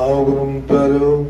ਆਓ ਗੁਰੂ ਪਿਆਰਿਓ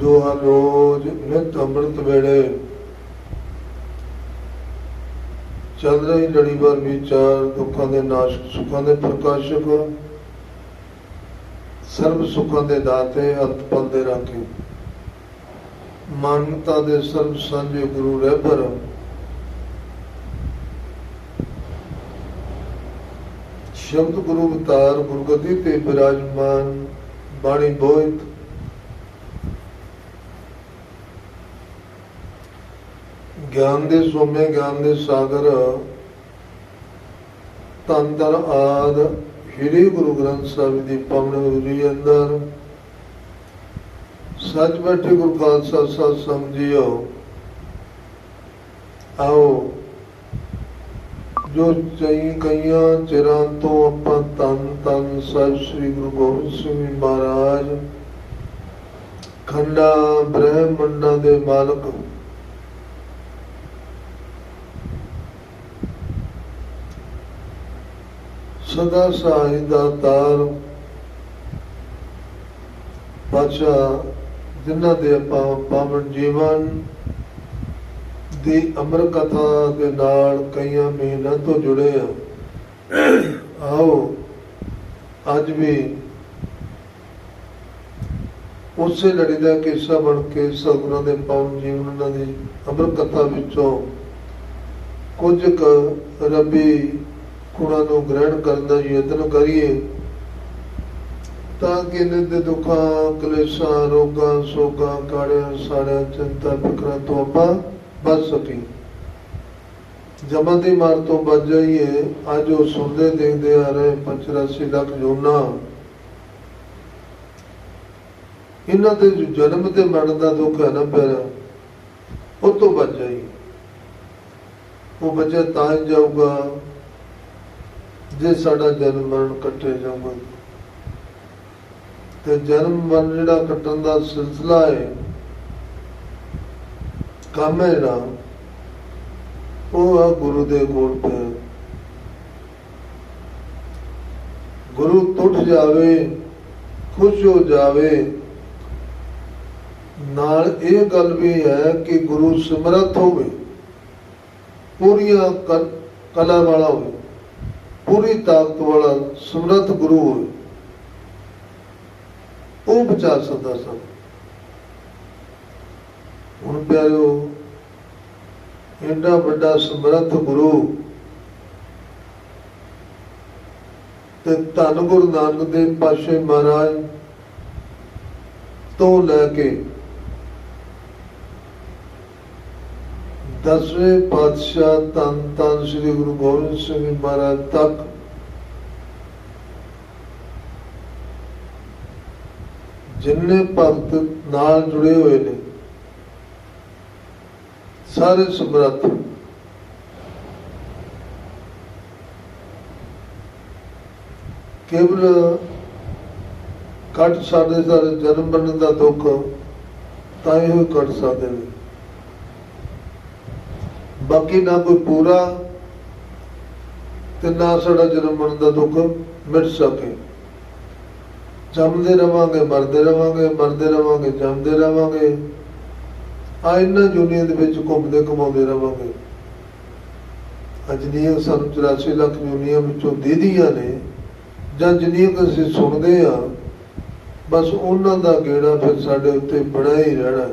ਜੋ ਹਰ ਰੋਜ਼ ਨਿਤ ਅੰਮ੍ਰਿਤ ਵੇਲੇ। ਚੱਲ ਰਹੀ ਲੜੀ ਲੜੀਵਾਰ ਵਿਚਾਰ ਦੁੱਖਾਂ ਦੇ ਨਾਸ਼ਕ ਸੁੱਖਾਂ ਦੇ ਪ੍ਰਕਾਸ਼ਕ। ਸਰਬ ਸੁੱਖਾਂ ਦੇ ਦਾਤੇ ਅੰਤ ਪਲ ਦੇ ਰਾਖੇ। ਮਾਨਵਤਾ ਦੇ ਸਰਬ ਸਾਂਝੇ ਗੁਰੂ ਰਹਿਬਰ ਸ਼ਬਦ ਗੁਰੂ ਅਵਤਾਰ ਗੁਰਗੱਦੀ ਤੇ ਬਿਰਾਜਮਾਨ ਬਾਣੀ ਬੋਇਤ। ਗਿਆਨ ਦੇ ਸੋਮੇ, ਗਿਆਨ ਦੇ ਸਾਗਰ ਤੰਤਰ ਆਦ, ਸ੍ਰੀ ਗੁਰੂ ਗ੍ਰੰਥ ਸਾਹਿਬ ਦੀ ਪਵਨ ਹਜ਼ੂਰੀ ਅੰਦਰ। ਸੱਚ ਬੈਠੇ ਗੁਰੂ ਖਾਲਸਾ ਸਾਹਿਬ ਸਮਝਿਓ। ਆਓ। ਜੋ ਚਈ ਕਈਆਂ ਚਿਰਾਂ ਤੋਂ ਆਪਾਂ ਤਨ ਤਨ ਸਾਹਿਬ ਸ੍ਰੀ ਗੁਰੂ ਗੋਬਿੰਦ ਸਿੰਘ ਜੀ ਮਹਾਰਾਜ, ਖੰਡਾ ਬ੍ਰਹਮੰਡਾਂ ਦੇ ਮਾਲਕ। ਸਦਾ ਸਹਾਈ ਦਾ ਤਾਰ ਬਾਦਸ਼ਾਹ ਜਿਨ੍ਹਾਂ ਦੇ ਆਪਾਂ ਪਾਵਨ ਜੀਵਨ ਦੀ ਅਮਰ ਕਥਾ ਦੇ ਨਾਲ ਕਈਆਂ ਮਹੀਨਿਆਂ ਤੋਂ ਜੁੜੇ ਆ। ਆਓ, ਅੱਜ ਵੀ ਉਸੇ ਲੜੀ ਦਾ ਕਿੱਸਾ ਬਣ ਕੇ ਸਤਿਗੁਰਾਂ ਦੇ ਪਾਵਨ ਜੀਵਨ ਉਹਨਾਂ ਦੀ ਅਮਰ ਕਥਾ ਵਿੱਚੋਂ ਕੁਝ ਕ ਰੱਬੀ ਗੁਣਾਂ ਨੂੰ ਗ੍ਰਹਿਣ ਕਰਨ ਦਾ ਯਤਨ ਕਰੀਏ ਤਾਂ ਕਿ ਇਹਨਾਂ ਦੁੱਖਾਂ, ਕਲੇਸ਼ਾਂ, ਰੋਗਾਂ, ਸੋਗਾਂ, ਕਾੜਿਆਂ, ਸਾੜਿਆਂ, ਚਿੰਤਾ, ਫਿਕਰਾਂ ਤੋਂ ਆਪਾਂ ਬਚ ਸਕੀ। ਜਮਾਂ ਦੀ ਮਾਰ ਤੋਂ ਬਚ ਜਾਈਏ, ਅੱਜ ਉਹ ਸੁਣਦੇ ਦੇਖਦੇ ਆ ਰਹੇ 85 ਲੱਖ ਜੋਨਾ। ਇਹਨਾਂ ਦੇ ਜਨਮ ਤੇ ਮਰਨ ਦਾ ਦੁੱਖ ਹੈ ਨਾ ਪਿਆਰਾ, ਉਹ ਤੋਂ ਬਚ ਜਾਈਏ। ਉਹ ਬੱਚਾ ਤਾਂ ਹੀ ਜਾਊਗਾ, ਜੇ ਸਾਡਾ ਜਨਮ ਮਰਨ ਕੱਟੇ ਜਾਊਗਾ। ਤੇ ਜਨਮ ਮਰਨ ਜਿਹੜਾ ਕੱਟਣ ਦਾ ਸਿਲਸਿਲਾ ਹੈ ਕੰਮ ਹੈ ਜਿਹੜਾ ਉਹ ਆ ਗੁਰੂ ਦੇ ਕੋਲ ਪਿਆ ਗੁਰੂ ਟੁੱਟ ਜਾਵੇ, ਖੁਸ਼ ਹੋ ਜਾਵੇ। ਨਾਲ ਇਹ ਗੱਲ ਵੀ ਹੈ ਕਿ ਗੁਰੂ ਸਮਰੱਥ ਹੋਵੇ, ਪੂਰੀਆਂ ਕ- ਕਲਾ ਵਾਲਾ ਹੋਵੇ, ਪੂਰੀ ਤਾਕਤ ਵਾਲਾ ਸਮਰੱਥ ਗੁਰੂ ਹੋਵੇ। ਉਹ ਬਚਾ ਸਕਦਾ ਸਭ। ਹੁਣ ਪਿਆਰਿਓ, ਇੰਨਾ ਵੱਡਾ ਸਮਰੱਥ ਗੁਰੂ ਤੇ ਧੰਨ ਗੁਰੂ ਨਾਨਕ ਦੇਵ ਪਾਸ਼ੇ ਮਹਾਰਾਜ ਤੋਂ ਲੈ ਕੇ ਦਸਵੇਂ ਪਾਤਸ਼ਾਹ ਤਨ ਤਨ ਸ੍ਰੀ ਗੁਰੂ ਗੋਬਿੰਦ ਸਿੰਘ ਜੀ ਮਹਾਰਾਜ ਤੱਕ ਜਿੰਨੇ ਭਗਤ ਨਾਲ ਜੁੜੇ ਹੋਏ ਨੇ ਸਾਰੇ ਸਮਰੱਥ। ਕੇਵਲ ਕੱਟ ਸਾਡੇ ਸਾਰੇ ਜਨਮ ਬਣਨ ਦਾ ਦੁੱਖ ਤਾਂ ਇਹ ਕੱਟ ਸਕਦੇ ਨੇ ਬਾਕੀ ਨਾ ਕੋਈ ਪੂਰਾ ਤੇ ਨਾ ਸਾਡਾ ਜਨਮ ਬਣਨ ਦਾ ਦੁੱਖ ਮਿਟ ਸਕੇ। ਜੰਮਦੇ ਰਵਾਂਗੇ, ਮਰਦੇ ਰਵਾਂਗੇ ਮਰਦੇ ਰਵਾਂਗੇ, ਜੰਮਦੇ ਰਵਾਂਗੇ। ਆ ਇਹਨਾਂ ਦੁਨੀਆ ਦੇ ਵਿੱਚ ਘੁੰਮਦੇ ਘਮਾਉਂਦੇ ਰਵਾਂਗੇ। ਅਜਨੀਆਂ ਸਾਨੂੰ 84 ਲੱਖ ਦੁਨੀਆ ਵਿੱਚੋਂ ਦੀਦੀਆਂ ਨੇ, ਜਾਂ ਜਿੰਨੀਆਂ ਕੁ ਅਸੀਂ ਸੁਣਦੇ ਆ, ਬਸ ਉਹਨਾਂ ਦਾ ਗੇੜਾ ਫਿਰ ਸਾਡੇ ਉੱਤੇ ਬੜਾ ਹੀ ਰਹਿਣਾ।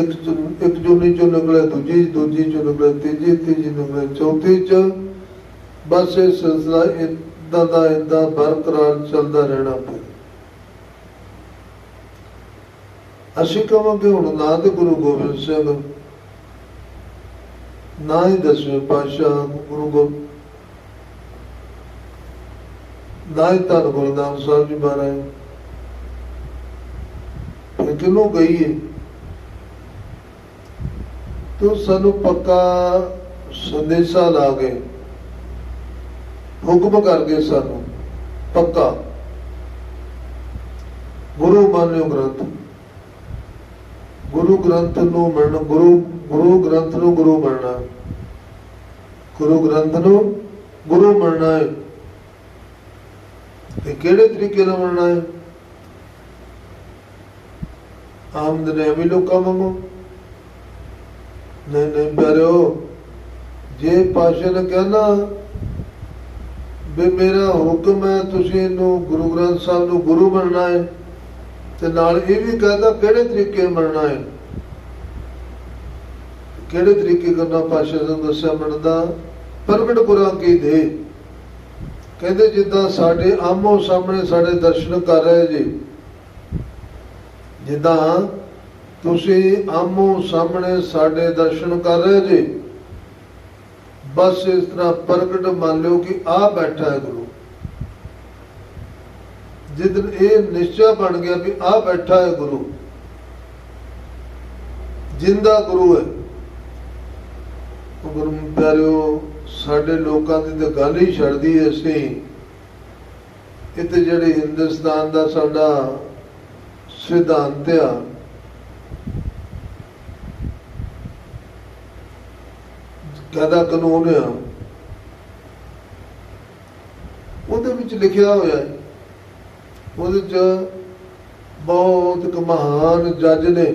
ਇੱਕ ਚੋਂ- ਇੱਕ ਜੁਨੀ ਚੋਂ ਨਿਕਲਿਆ ਦੂਜੀ ਦੂਜੀ ਚੋਂ ਨਿਕਲਿਆ ਤੀਜੀ ਤੀਜੀ ਨਿਕਲਿਆ ਚੌਥੀ ਚ ਬਸ ਇਹ ਸਿਲਸਿਲਾ ਇਦਾਂ ਦਾ ਇਦਾਂ ਬਰਕਰਾਰ ਚੱਲਦਾ ਰਹਿਣਾ ਅਸੀਂ ਕਹਾਂਗੇ ਹੁਣ ਨਾ ਤੇ ਗੁਰੂ ਗੋਬਿੰਦ ਸਿੰਘ। ਨਾ ਹੀ ਦਸਵੇਂ ਪਾਤਸ਼ਾਹ ਗੁਰੂ ਗੋਬਿੰਦ। ਨਾ ਹੀ ਧੰਨ ਗੁਰਦਾਮ ਸਾਹਿਬ ਜੀ ਮਹਾਰਾਜ। ਫਿਰ ਕਿਨੂੰ ਗਈਏ ਤੂੰ ਸਾਨੂੰ ਪੱਕਾ ਸੰਦੇਸ਼ਾ ਲਾ ਗਏ ਹੁਕਮ ਕਰ ਗਏ ਸਾਨੂੰ ਪੱਕਾ। ਗੁਰੂ ਮੰਨਿਓ ਗ੍ਰੰਥ। ਗੁਰੂ ਗ੍ਰੰਥ ਨੂੰ ਮੰਨ ਗੁਰੂ ਗੁਰੂ ਗ੍ਰੰਥ ਨੂੰ ਗੁਰੂ ਮੰਨਣਾ ਗੁਰੂ ਗ੍ਰੰਥ ਨੂੰ ਗੁਰੂ ਮੰਨਣਾ ਹੈ। ਤੇ ਕਿਹੜੇ ਤਰੀਕੇ ਨਾਲ ਮੰਨਣਾ ਹੈ? ਆਮਦ ਨੇ ਵੀ ਲੋਕਾਂ ਵਾਂਗੂ। ਨਹੀਂ ਨਹੀਂ ਪਿਆਰਿਓ, ਜੇ ਪਾਸ਼ਾ ਨੇ ਕਹਿਣਾ ਵੀ ਮੇਰਾ ਹੁਕਮ ਹੈ, ਤੁਸੀਂ ਇਹਨੂੰ ਗੁਰੂ ਗ੍ਰੰਥ ਸਾਹਿਬ ਨੂੰ ਗੁਰੂ ਬਣਨਾ ਹੈ ਤੇ ਨਾਲ ਇਹ ਵੀ ਕਹਿੰਦਾ ਕਿਹੜੇ ਤਰੀਕੇ ਮੰਨਣਾ ਹੈ? ਕਿਹੜੇ ਤਰੀਕੇ ਕਰਨਾ ਪਾਸ਼ਾ ਨੇ ਦੱਸਿਆ ਮੰਨਦਾ ਪ੍ਰਗਟ ਗੁਰਾਂ ਕੀ ਦੇ? ਕਹਿੰਦੇ ਜਿੱਦਾਂ ਸਾਡੇ ਆਮੋ ਸਾਹਮਣੇ ਸਾਡੇ ਦਰਸ਼ਨ ਕਰ ਰਹੇ ਜੀ। ਜਿੱਦਾਂ ਤੁਸੀਂ ਆਮੋ ਸਾਹਮਣੇ ਸਾਡੇ ਦਰਸ਼ਨ ਕਰ ਰਹੇ ਜੀ। ਬਸ ਇਸ ਤਰ੍ਹਾਂ ਪ੍ਰਗਟ ਮੰਨ ਲਿਓ ਕਿ ਆ ਬੈਠਾ ਹੈ ਗੁਰੂ। ਜਿੱਦਨ ਇਹ ਨਿਸ਼ਚੈ ਬਣ ਗਿਆ ਵੀ ਆ ਬੈਠਾ ਹੈ ਗੁਰੂ, ਜਿੰਦਾ ਗੁਰੂ ਹੈ। ਗੁਰੂ, ਪਿਆਰਿਓ, ਸਾਡੇ ਲੋਕਾਂ ਦੀ ਤਾਂ ਗੱਲ ਹੀ ਛੱਡਦੀ ਐ ਅਸੀਂ। ਇੱਥੇ ਜਿਹੜੇ ਹਿੰਦੁਸਤਾਨ ਦਾ ਸਾਡਾ ਸਿਧਾਂਤ ਆ ਕਦਾ ਕਾਨੂੰਨ ਆ, ਉਹਦੇ ਵਿੱਚ ਲਿਖਿਆ ਹੋਇਆ ਹੈ ਉਹਦੇ ਚ ਬਹੁਤ ਇੱਕ ਮਹਾਨ ਜੱਜ ਨੇ।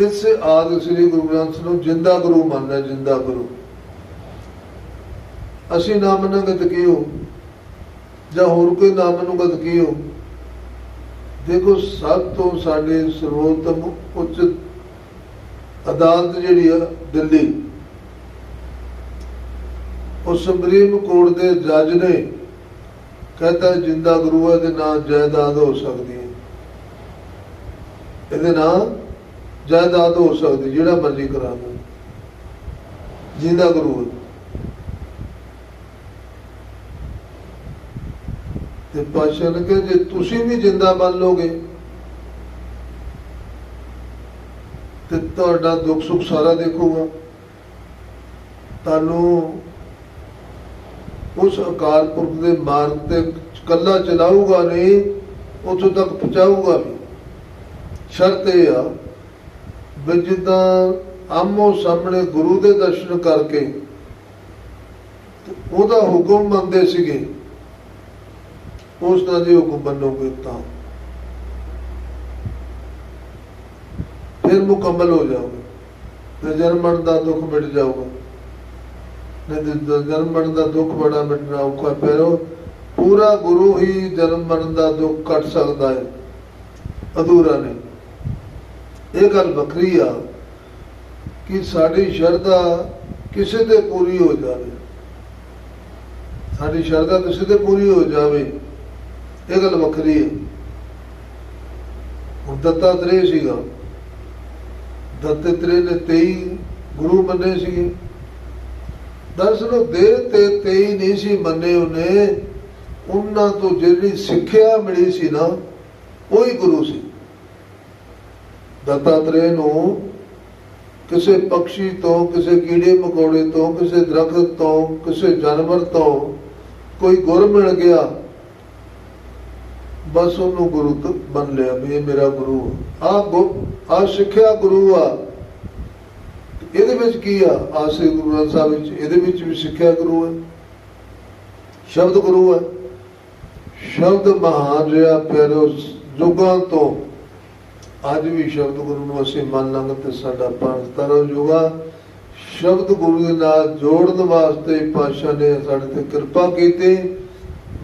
ਇਸ ਆਦਿ ਸ੍ਰੀ ਗੁਰੂ ਗ੍ਰੰਥ ਨੂੰ ਜਿੰਦਾ ਗੁਰੂ ਮੰਨਦਾ ਜਿੰਦਾ ਗੁਰੂ। ਅਸੀਂ ਨਾਮ ਨਗਤ ਤਾਂ ਕੀ ਹੋ ਜਾਂ ਹੋਰ ਕੋਈ ਨਾਮ ਮੰਨੂਗਾ ਤਾਂ ਕੀ ਹੋ ਦੇਖੋ, ਸਭ ਤੋਂ ਸਾਡੇ ਸਰਵੋਤਮ ਉੱਚ ਅਦਾਲਤ ਜਿਹੜੀ ਆ, ਦਿੱਲੀ। ਉਹ ਸੁਪਰੀਮ ਕੋਰਟ ਦੇ ਜੱਜ ਨੇ ਕਹਤਾ ਜਿੰਦਾ ਗੁਰੂ ਹੈ ਦੇ ਨਾਲ ਜਾਇਦਾਦ ਹੋ ਸਕਦੀ ਹੈ। ਇਹਦੇ ਨਾਲ ਜਾਇਦਾਦ ਹੋ ਸਕਦੀ ਜਿਹੜਾ ਮਰਜ਼ੀ ਕਰਾ ਲਓ ਜਿੰਦਾ ਗੁਰੂ ਤੇ ਪਾਸ਼ਾ ਨੇ ਕਿਹਾ, ਜੇ ਤੁਸੀਂ ਵੀ ਜਿੰਦਾ ਮੰਨ ਲੋਗੇ, ਤੇ ਤੁਹਾਡਾ ਦੁੱਖ ਸੁੱਖ ਸਾਰਾ ਦੇਖੂਗਾ। ਤੁਹਾਨੂੰ ਉਸ ਅਕਾਲ ਪੁਰਖ ਦੇ ਮਾਰਗ ਤੇ ਕੱਲਾ ਚਲਾਊਗਾ ਨਹੀਂ, ਉੱਥੋਂ ਤੱਕ ਪਹੁੰਚਾਊਗਾ ਵੀ ਸ਼ਰਤ ਇਹ ਆ ਵੀ ਜਿੱਦਾਂ ਆਮੋ ਸਾਹਮਣੇ ਗੁਰੂ ਦੇ ਦਰਸ਼ਨ ਕਰਕੇ ਉਹਦਾ ਹੁਕਮ ਮੰਨਦੇ ਸੀਗੇ, ਉਸ ਦਾ ਜੇ ਹੁਕਮ ਮੰਨੋਗੇ ਤਾਂ। ਫਿਰ ਮੁਕੰਮਲ ਹੋ ਜਾਓਗੇ ਤੇ ਜਨਮ ਦਾ ਦੁੱਖ ਮਿਟ ਜਾਊਗਾ। ਜਨਮ ਮਰਨ ਦਾ ਦੁੱਖ ਬੜਾ ਮਿਟਣਾ ਔਖਾ ਪੈਰੋ ਪੂਰਾ ਗੁਰੂ ਹੀ ਜਨਮ ਮਰਨ ਦਾ ਦੁੱਖ ਕੱਟ ਸਕਦਾ ਹੈ। ਅਧੂਰਾ ਨਹੀਂ। ਇਹ ਗੱਲ ਵੱਖਰੀ ਆ ਕਿ ਸਾਡੀ ਸ਼ਰਧਾ ਕਿਸੇ ਤੇ ਪੂਰੀ ਹੋ ਜਾਵੇ। ਸਾਡੀ ਸ਼ਰਧਾ ਕਿਸੇ ਤੇ ਪੂਰੀ ਹੋ ਜਾਵੇ, ਇਹ ਗੱਲ ਵੱਖਰੀ ਹੈ। ਹੁਣ ਦੱਤਾ ਦੱਤਾਤਰੇ ਸੀਗਾ। ਦੱਤੇ ਦੱਤਾਤਰੇ ਨੇ 23 ਗੁਰੂ ਮੰਨੇ ਸੀਗੇ। ਦਰਅਸਲ ਉਹ ਦੇ ਤੇ 23 ਨਹੀਂ ਸੀ ਮੰਨੇ ਉਹਨੇ। ਉਹਨਾਂ ਤੋਂ ਜਿਹੜੀ ਸਿੱਖਿਆ ਮਿਲੀ ਸੀ ਨਾ, ਉਹੀ ਗੁਰੂ ਸੀ। ਦੱਤਾਤਰੇ ਨੂੰ ਕਿਸੇ ਪੰਛੀ ਤੋਂ, ਕਿਸੇ ਕੀੜੇ ਮਕੌੜੇ ਤੋਂ, ਕਿਸੇ ਦਰਖਤ ਤੋਂ, ਕਿਸੇ ਜਾਨਵਰ ਤੋਂ ਕੋਈ ਗੁਰ ਮਿਲ ਗਿਆ। ਬਸ ਉਹਨੂੰ ਗੁਰੂ ਤੋਂ, ਮੰਨ ਲਿਆ ਵੀ ਇਹ ਮੇਰਾ ਗੁਰੂ ਆ। ਆ ਸਿੱਖਿਆ ਗੁਰੂ ਆ। ਇਹਦੇ ਵਿੱਚ ਕੀ ਆ? ਆਸੇ ਗੁਰੂ ਗ੍ਰੰਥ ਸਾਹਿਬ ਵਿੱਚ, ਇਹਦੇ ਵਿੱਚ ਵੀ ਸਿੱਖਿਆ ਗੁਰੂ ਹੈ। ਸ਼ਬਦ ਗੁਰੂ ਹੈ। ਸ਼ਬਦ ਮਹਾਨ ਰਿਹਾ ਪਿਆਰੋ ਜੁਗਾਂ ਤੋਂ ਅੱਜ ਵੀ ਸ਼ਬਦ ਗੁਰੂ ਨੂੰ ਅਸੀਂ ਮੰਨ ਲਾਂਗੇ ਤੇ ਸਾਡਾ ਪੰਜ ਤਰ੍ਹਾਂ ਜੁਗਾ ਸ਼ਬਦ ਗੁਰੂ ਦੇ ਨਾਲ ਜੋੜਨ ਵਾਸਤੇ ਪਾਤਸ਼ਾਹ ਨੇ ਸਾਡੇ ਤੇ ਕਿਰਪਾ ਕੀਤੀ,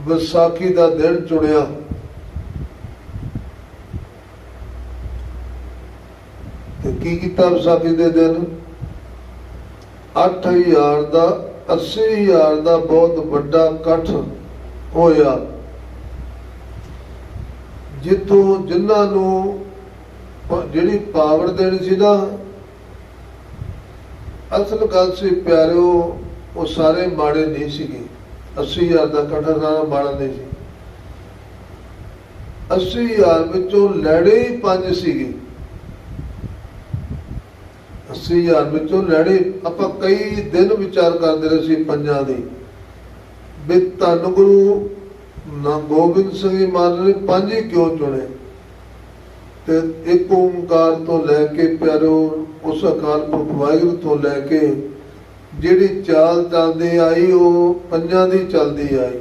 ਵਿਸਾਖੀ ਦਾ ਦਿਨ ਚੁਣਿਆ। ਤੇ ਕੀ ਕੀਤਾ ਵਿਸਾਖੀ ਦੇ ਦਿਨ? 8000 ਦਾ 80000 ਦਾ ਬਹੁਤ ਵੱਡਾ ਇਕੱਠ ਹੋਇਆ। ਜਿੱਥੋਂ ਜਿਨ੍ਹਾਂ ਨੂੰ ਜਿਹੜੀ ਪਾਵਰ ਦੇਣੀ ਸੀ ਨਾ, ਅਸਲ ਗੱਲ ਸੀ ਪਿਆਰਿਓ, ਉਹ ਸਾਰੇ ਮਾੜੇ ਨਹੀਂ ਸੀਗੇ। 80000 ਦਾ ਇਕੱਠ ਸਾਰਾ ਮਾੜਾ ਨਹੀਂ ਸੀ। 80000 ਵਿੱਚੋਂ ਲੈਣੇ ਹੀ ਪੰਜ ਸੀਗੇ। 80000 ਵਿੱਚੋਂ ਲੈਣੇ ਆਪਾਂ ਕਈ ਦਿਨ ਵਿਚਾਰ ਕਰਦੇ ਰਹੇ ਸੀ ਪੰਜਾਂ ਦੀ। ਵੀ ਧੰਨ ਗੁਰੂ ਨਾ ਗੋਬਿੰਦ ਸਿੰਘ ਜੀ ਮਹਾਰਾਜ ਨੇ ਪੰਜ ਹੀ ਕਿਉਂ ਚੁਣੇ? ਤੇ ਇੱਕ ਓੰਕਾਰ ਤੋਂ ਲੈ ਕੇ ਪਿਆਰੋ, ਉਸ ਅਕਾਲ ਪੁਰਖ ਵਾਹਿਗੁਰੂ ਤੋਂ ਲੈ ਕੇ ਜਿਹੜੀ ਚਾਲ ਚੱਲਦੀ ਆਈ, ਉਹ ਪੰਜਾਂ ਦੀ ਚੱਲਦੀ ਆਈ।